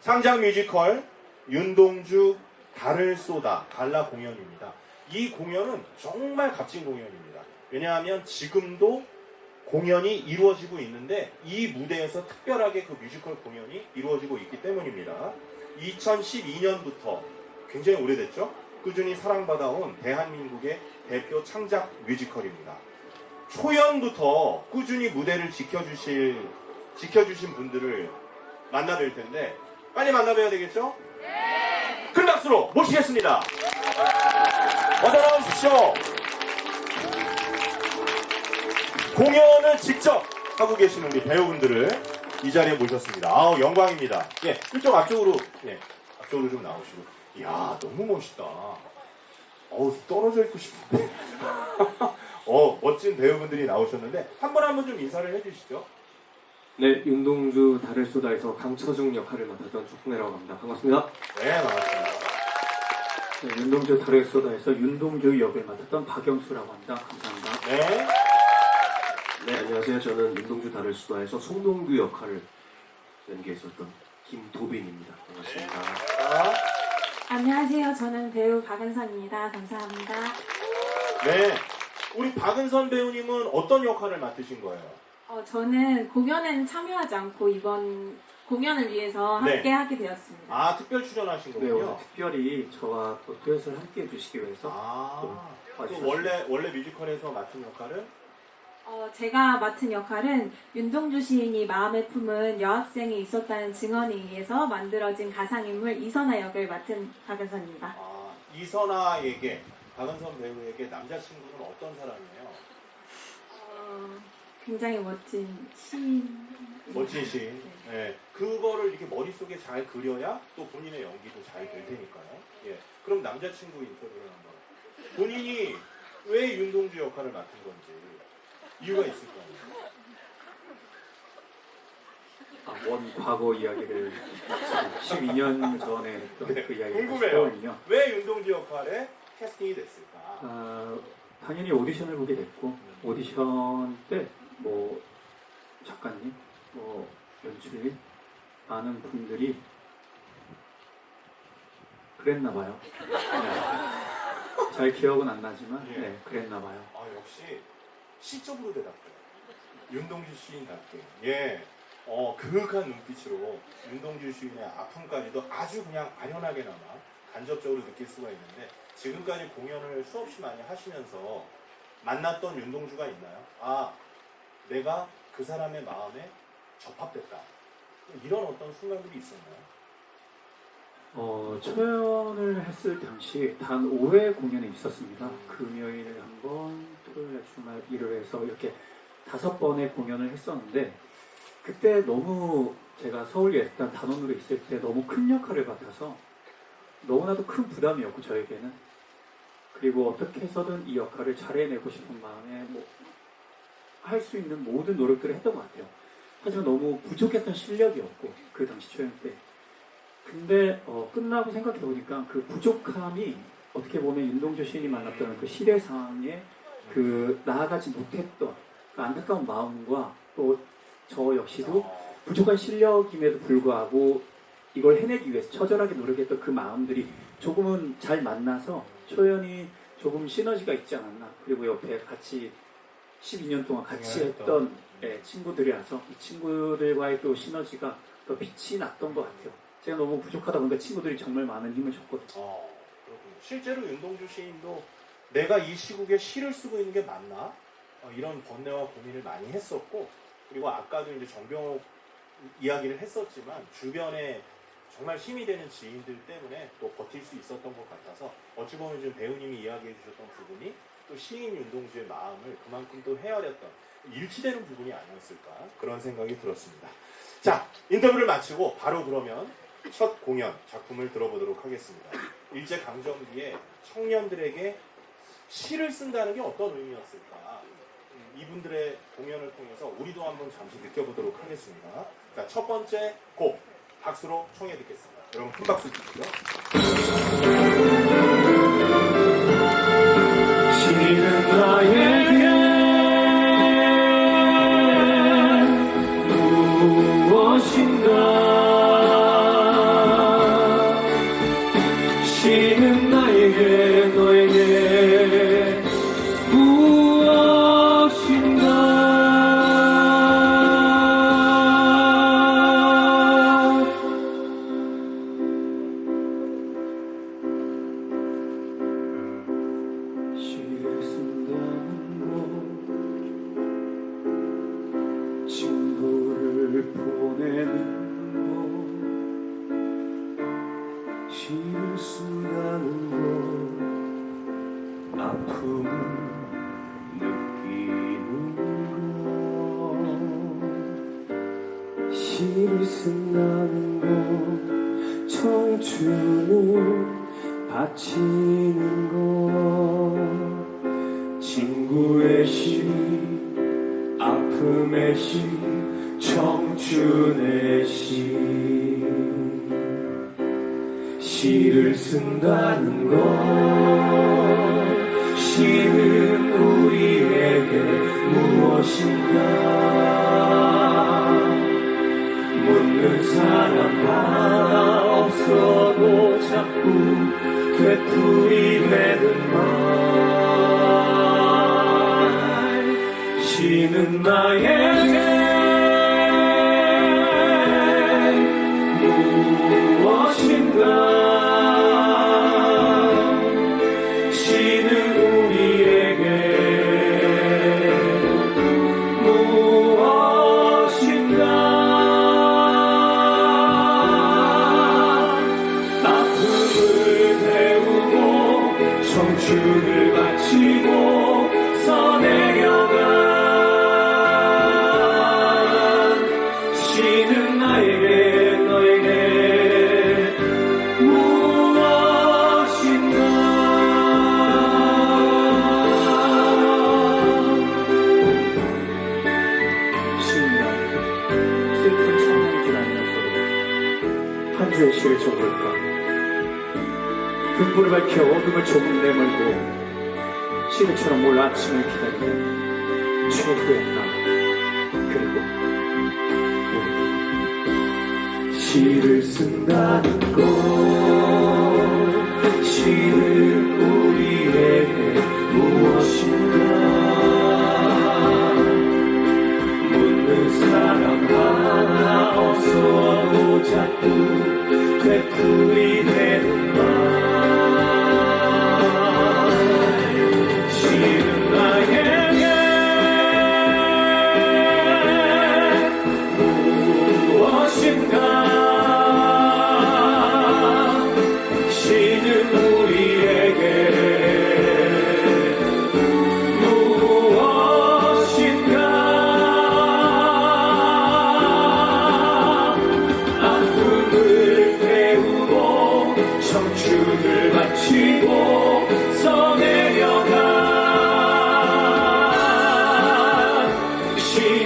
상장 뮤지컬 윤동주 달을 쏟아 갈라 공연입니다. 이 공연은 정말 값진 공연입니다. 왜냐하면 지금도 공연이 이루어지고 있는데 이 무대에서 특별하게 그 뮤지컬 공연이 이루어지고 있기 때문입니다. 2012년부터 굉장히 오래됐죠? 꾸준히 사랑받아온 대한민국의 대표 창작 뮤지컬입니다. 초연부터 꾸준히 무대를 지켜주실, 지켜주신 분들을 만나뵐 텐데, 빨리 만나뵈야 되겠죠? 네! 큰 박수로 모시겠습니다. 어서 나오십시오. 공연을 직접 하고 계시는 우리 배우분들을 이 자리에 모셨습니다. 아우, 영광입니다. 예, 이쪽 앞쪽으로, 예, 앞쪽으로 좀 나오시고. 이야, 너무 멋있다. 어우, 떨어져 있고 싶은데. 어, 멋진 배우분들이 나오셨는데, 한 분 한 분 좀 인사를 해주시죠. 네, 윤동주 달을 쏟아에서 강처중 역할을 맡았던 주풍내라고 합니다. 반갑습니다. 네, 반갑습니다. 네, 윤동주 달을 쏟아에서 윤동주 역을 맡았던 박영수라고 합니다. 감사합니다. 네. 네, 안녕하세요. 저는 윤동주 달을 수다에서 송동규 역할을 연기했었던 김도빈입니다. 반갑습니다. 자, 안녕하세요. 저는 배우 박은선입니다. 감사합니다. 네. 우리 박은선 배우님은 어떤 역할을 맡으신 거예요? 어, 저는 공연에는 참여하지 않고 이번 공연을 위해서 네. 함께 하게 되었습니다. 아, 특별 출연하신 네, 오늘 거군요. 특별히 저와 또 듀엣을 함께 해주시기 위해서 아, 또또 와주셨습니다. 원래, 원래 뮤지컬에서 맡은 역할은? 어, 제가 맡은 역할은 윤동주 시인이 마음에 품은 여학생이 있었다는 증언에 의해서 만들어진 가상인물 이선아 역을 맡은 박은선입니다. 아, 이선아에게, 박은선 배우에게 남자친구는 어떤 사람이에요? 어, 굉장히 멋진 시인. 멋진 시인. 예. 그거를 이렇게 머릿속에 잘 그려야 또 본인의 연기도 잘 될 테니까요. 예. 그럼 남자친구 인터뷰를 한번. 본인이 왜 윤동주 역할을 맡은 건지 이유가 있을 거 아니에요. 아, 먼 과거 이야기를 12년 전에 했던 네, 그 이야기를 궁금해요. 왜 윤동주 역할에 캐스팅이 됐을까? 아, 당연히 오디션을 보게 됐고 오디션 때 뭐 작가님, 뭐 연출님 많은 분들이 그랬나 봐요. 네. 잘 기억은 안 나지만 예. 네, 그랬나 봐요. 아 역시 시적으로 대답해요. 윤동주 시인답게. 예. 어 그윽한 눈빛으로 윤동주 시인의 아픔까지도 아주 그냥 아련하게나마 간접적으로 느낄 수가 있는데 지금까지 공연을 수없이 많이 하시면서 만났던 윤동주가 있나요? 아 내가 그 사람의 마음에 접합됐다. 이런 어떤 순간들이 있었나요? 어, 초연을 했을 당시 단 5회 공연이 있었습니다. 금요일 한 번, 토요일, 주말, 일요일에서 이렇게 다섯 번의 공연을 했었는데 그때 너무 제가 서울 예술단 단원으로 있을 때 너무 큰 역할을 맡아서 너무나도 큰 부담이었고 저에게는 그리고 어떻게 해서든 이 역할을 잘 해내고 싶은 마음에 뭐 할 수 있는 모든 노력들을 했던 것 같아요. 하지만 너무 부족했던 실력이었고 그 당시 초연 때. 근데 어, 끝나고 생각해 보니까 그 부족함이 어떻게 보면 윤동주 시인이 만났던 그 시대상에 그 나아가지 못했던 그 안타까운 마음과 또 저 역시도 어, 부족한 실력임에도 불구하고 이걸 해내기 위해서 처절하게 노력했던 그 마음들이 조금은 잘 만나서 초연이 조금 시너지가 있지 않았나. 그리고 옆에 같이 12년 동안 같이 공연했던. 했던 예, 친구들이라서 이 친구들과의 또 시너지가 더 빛이 났던 것 같아요. 제가 너무 부족하다 보니까 친구들이 정말 많은 힘을 줬거든요. 어, 그렇군요. 실제로 윤동주 시인도 내가 이 시국에 시를 쓰고 있는 게 맞나? 어, 이런 번뇌와 고민을 많이 했었고, 그리고 아까도 이제 정병옥 이야기를 했었지만, 주변에 정말 힘이 되는 지인들 때문에 또 버틸 수 있었던 것 같아서, 어찌 보면 지금 배우님이 이야기해 주셨던 부분이 또 시인 윤동주의 마음을 그만큼 또 헤아렸던, 일치되는 부분이 아니었을까, 그런 생각이 들었습니다. 자, 인터뷰를 마치고 바로 그러면 첫 공연 작품을 들어보도록 하겠습니다. 일제 강점기에 청년들에게 시를 쓴다는 게 어떤 의미였을까? 음, 이분들의 공연을 통해서 우리도 한번 잠시 느껴보도록 하겠습니다. 자, 첫 번째 곡 박수로 청해 듣겠습니다. 여러분 큰 박수 주시고 요. 바치는 것. 친구의 시 아픔의 시 청춘의 시. 시를 쓴다는 것. 시는 우리에게 무엇인가? 묻는 사람 하나 없어도 자꾸 되풀이 되는 말? 시는 나에게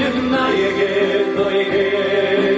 시는 나에게 너에게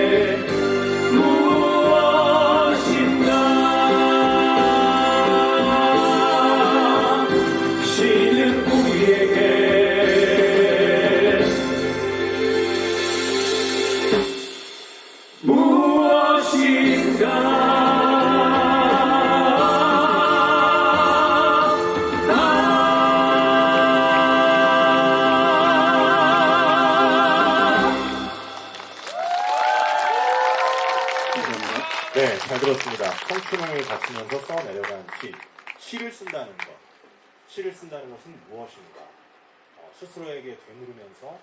시를 쓴다는 것은 무엇인가? 어, 스스로에게 되물으면서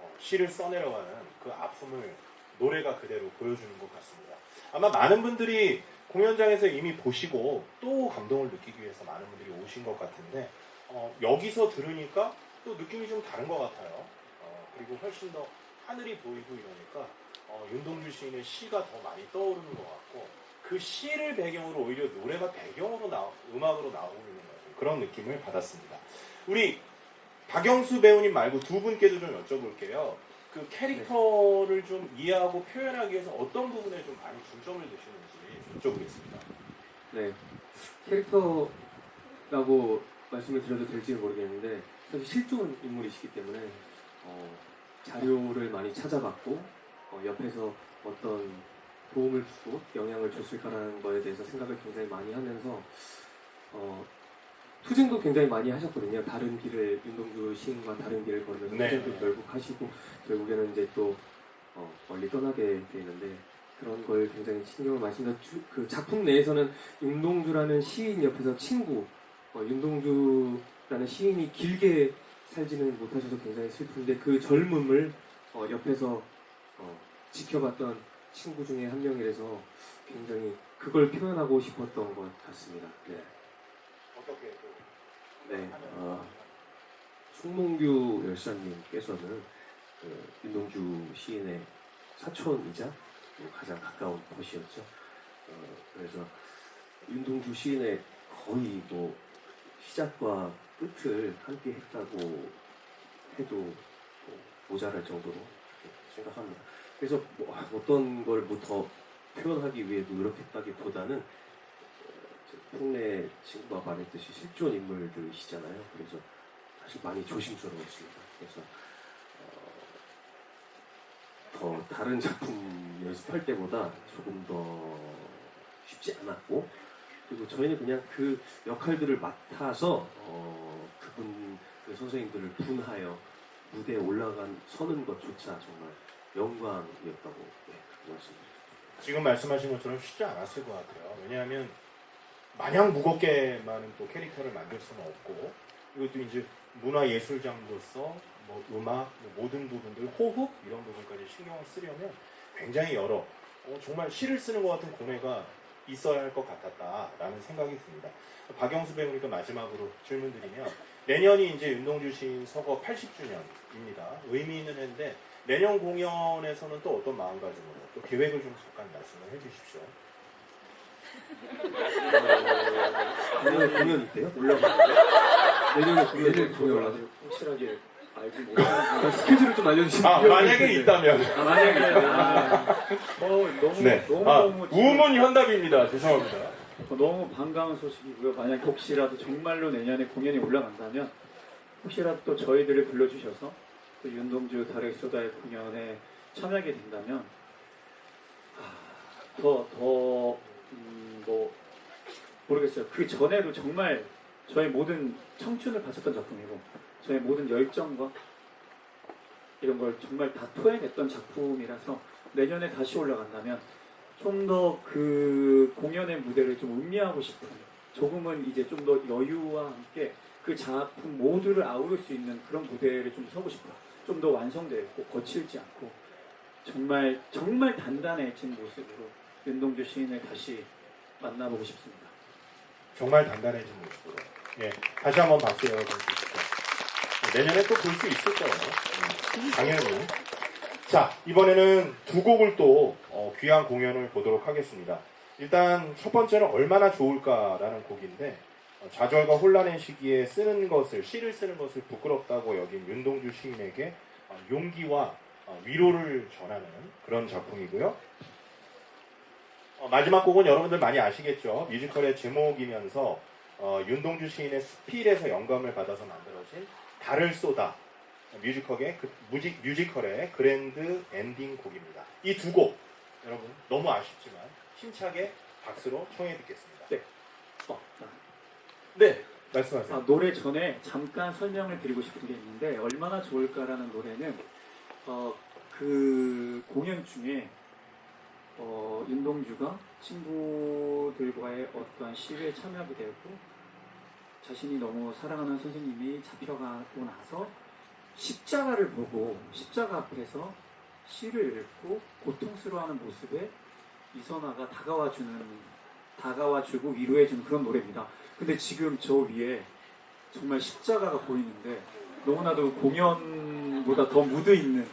어, 시를 써내려가는 그 아픔을 노래가 그대로 보여주는 것 같습니다. 아마 많은 분들이 공연장에서 이미 보시고 또 감동을 느끼기 위해서 많은 분들이 오신 것 같은데 어, 여기서 들으니까 또 느낌이 좀 다른 것 같아요. 어, 그리고 훨씬 더 하늘이 보이고 이러니까 어, 윤동주 시인의 시가 더 많이 떠오르는 것 같고 그 시를 배경으로 오히려 노래가 배경으로 나 음악으로 나오고 있는 그런 느낌을 받았습니다. 우리 박영수 배우님 말고 두 분께도 좀 여쭤볼게요. 그 캐릭터를 좀 이해하고 표현하기 위해서 어떤 부분에 좀 많이 중점을 두시는지 여쭤보겠습니다. 네, 캐릭터라고 말씀을 드려도 될지 모르겠는데 사실 실존 인물이시기 때문에 어, 자료를 많이 찾아봤고 어, 옆에서 어떤 도움을 주고 영향을 줬을까라는 거에 대해서 생각을 굉장히 많이 하면서 어, 투쟁도 굉장히 많이 하셨거든요. 다른 길을 윤동주 시인과 다른 길을 걸으면서 네. 투쟁도 결국 하시고 결국에는 이제 또 어, 멀리 떠나게 되는데 그런 걸 굉장히 신경을 많이. 주- 그 작품 내에서는 윤동주라는 시인 옆에서 친구, 어, 윤동주라는 시인이 길게 살지는 못하셔서 굉장히 슬픈데 그 젊음을 어, 옆에서 어, 지켜봤던 친구 중에 한 명이라서 굉장히 그걸 표현하고 싶었던 것 같습니다. 네. 어떻게 또 네. 어, 송몽규 열사님께서는 그 윤동주 시인의 사촌이자 또 가장 가까운 곳이었죠. 어, 그래서 윤동주 시인의 거의 뭐 시작과 끝을 함께 했다고 해도 뭐 모자랄 정도로 생각합니다. 그래서 뭐 어떤 걸 뭐 더 표현하기 위해 노력했다기보다는 어, 풍래 친구가 말했듯이 실존 인물들이시잖아요. 그래서 사실 많이 조심스러웠습니다. 그래서 어, 더 다른 작품 연습할 때보다 조금 더 쉽지 않았고 그리고 저희는 그냥 그 역할들을 맡아서 어, 그분 그 선생님들을 분하여 무대에 올라간 서는 것조차 정말 영광이었다고 네, 말씀드립니다. 지금 말씀하신 것처럼 쉽지 않았을 것 같아요. 왜냐하면 마냥 무겁게만은 또 캐릭터를 만들 수는 없고 이것도 이제 문화예술장으로서 뭐 음악, 뭐 모든 부분들, 호흡 이런 부분까지 신경을 쓰려면 굉장히 여러 어, 정말 시를 쓰는 것 같은 고뇌가 있어야 할 것 같았다라는 생각이 듭니다. 박영수 배우니까 마지막으로 질문드리면 내년이 이제 윤동주 시인 서거 80주년입니다. 의미 있는 해인데 내년 공연에서는 또 어떤 마음가짐으로 또 계획을 좀 잠깐 말씀을 해주십시오. 내년에 공연 있대요? 올라가는데 내년에 공연 내년 공연 올라가 공연을 확실하게 알지 못하는 스케줄을 좀 알려주시면 아 만약에 있다면 아, 만약에 아, 어, 너무 네. 너무 아, 너무 지금 우문 현답입니다. 죄송합니다. 어, 너무 반가운 소식이고요. 만약 혹시라도 정말로 내년에 공연이 올라간다면 혹시라도 또 저희들을 불러주셔서 또 윤동주 달의 소다의 공연에 참여하게 된다면 더더 음, 뭐 모르겠어요. 그 전에도 정말 저의 모든 청춘을 바쳤던 작품이고 저의 모든 열정과 이런 걸 정말 다 토해냈던 작품이라서 내년에 다시 올라간다면 좀 더 그 공연의 무대를 좀 음미하고 싶은 조금은 이제 좀 더 여유와 함께 그 작품 모두를 아우를 수 있는 그런 무대를 좀 서고 싶어요. 좀 더 완성되어 있고 거칠지 않고 정말 정말 단단해진 모습으로 윤동주 시인을 다시 만나보고 싶습니다. 정말 단단해진 모습으로. 예, 다시 한번 박수 여러분 주십시오. 내년에 또 볼 수 있을 거예요. 음, 당연히. 자, 이번에는 두 곡을 또 어, 귀한 공연을 보도록 하겠습니다. 일단 첫 번째는 얼마나 좋을까라는 곡인데 어, 좌절과 혼란의 시기에 쓰는 것을 시를 쓰는 것을 부끄럽다고 여긴 윤동주 시인에게 어, 용기와 어, 위로를 전하는 그런 작품이고요. 어, 마지막 곡은 여러분들 많이 아시겠죠? 뮤지컬의 제목이면서 어, 윤동주 시인의 스필에서 영감을 받아서 만들어진 달을 쏟아 뮤지컬의 그, 뮤지, 뮤지컬의 그랜드 엔딩 곡입니다. 이 두 곡 여러분 너무 아쉽지만 힘차게 박수로 청해 듣겠습니다. 어, 아, 네, 말씀하세요. 아, 노래 전에 잠깐 설명을 드리고 싶은 게 있는데 얼마나 좋을까라는 노래는 어, 그 공연 중에 어, 윤동주가 친구들과의 어떠한 시위에 참여하게 되었고 자신이 너무 사랑하는 선생님이 잡혀가고 나서 십자가를 보고 십자가 앞에서 시를 읽고 고통스러워하는 모습에 이선아가 다가와주는 다가와주고 위로해주는 그런 노래입니다. 근데 지금 저 위에 정말 십자가가 보이는데 너무나도 공연보다 더 무드 있는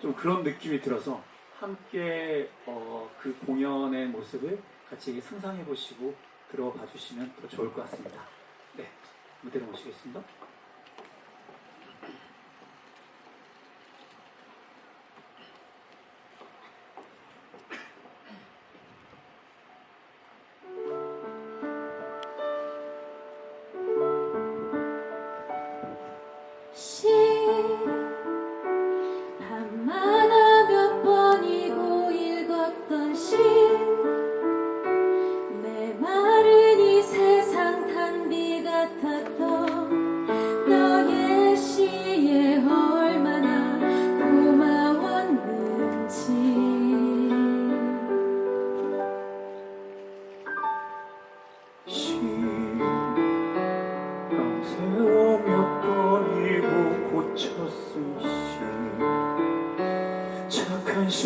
좀 그런 느낌이 들어서 함께 어, 그 공연의 모습을 같이 상상해 보시고 들어봐 주시면 더 좋을 것 같습니다. 네, 무대로 모시겠습니다.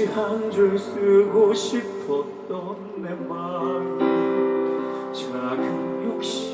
한 줄 쓰고 싶었던 내 마음 작은 욕심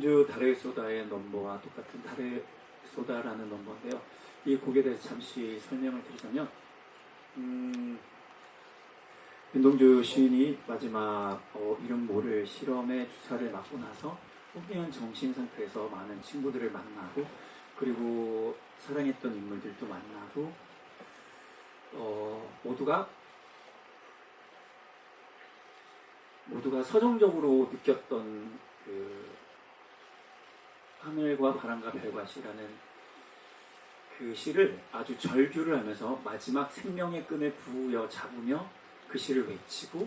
윤동주 달의 소다의 넘버와 똑같은 달의 소다라는 넘버인데요. 이 곡에 대해서 잠시 설명을 드리자면, 음, 윤동주 시인이 마지막 어, 이름 모를 실험의 주사를 맞고 나서 혼미한 정신 상태에서 많은 친구들을 만나고 그리고 사랑했던 인물들도 만나고 어, 모두가 모두가 서정적으로 느꼈던 그 하늘과 바람과 별과 시라는 그 시를 아주 절규를 하면서 마지막 생명의 끈을 부여 잡으며 그 시를 외치고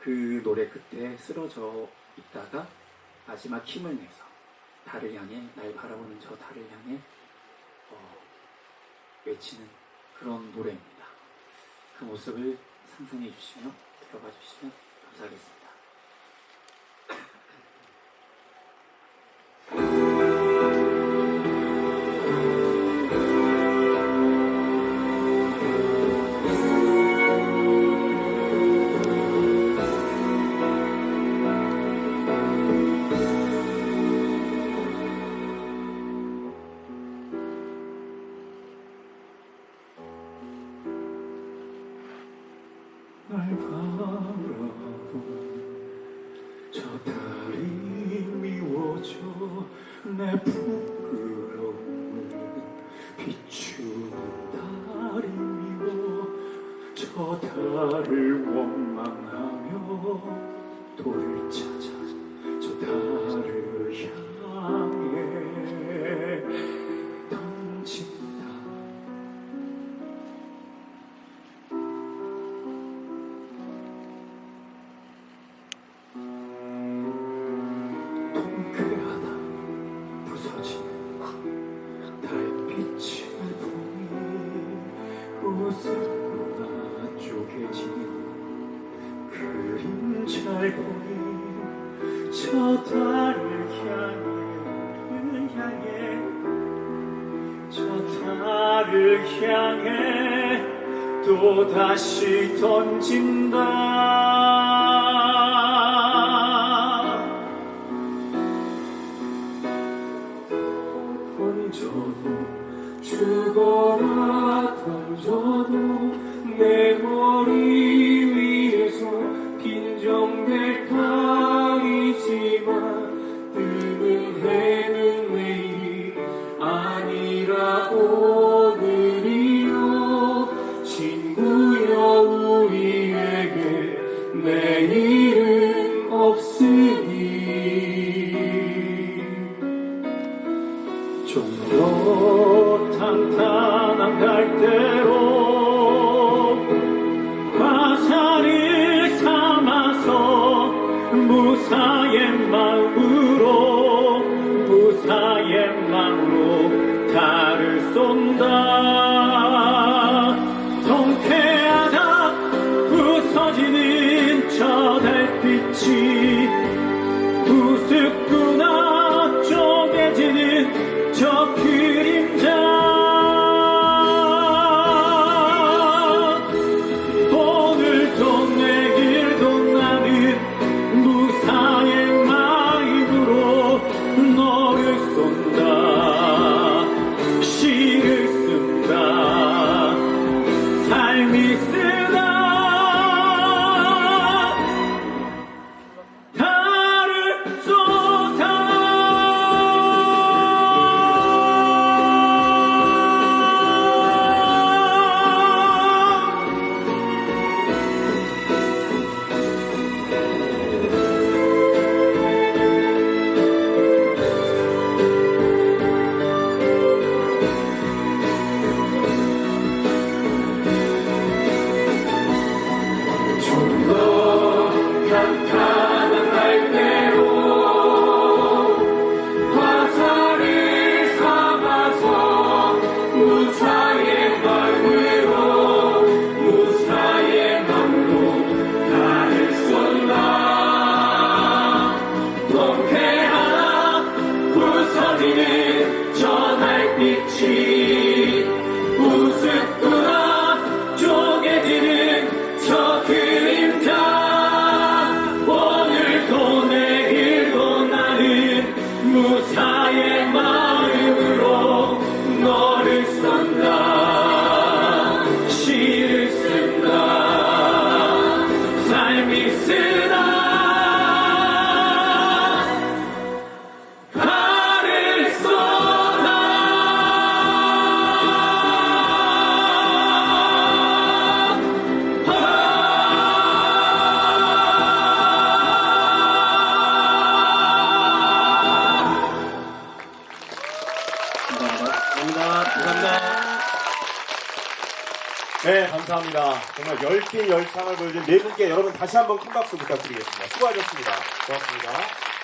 그 노래 끝에 쓰러져 있다가 마지막 힘을 내서 달을 향해 날 바라보는 저 달을 향해 어, 외치는 그런 노래입니다. 그 모습을 상상해 주시며 들어봐 주시면 감사하겠습니다. 우습구나 쪼개지는 저 길이 Сяє має. 10개의 열창을 보여준 네 분께 여러분 다시 한번 큰 박수 부탁드리겠습니다. 수고하셨습니다. 고맙습니다.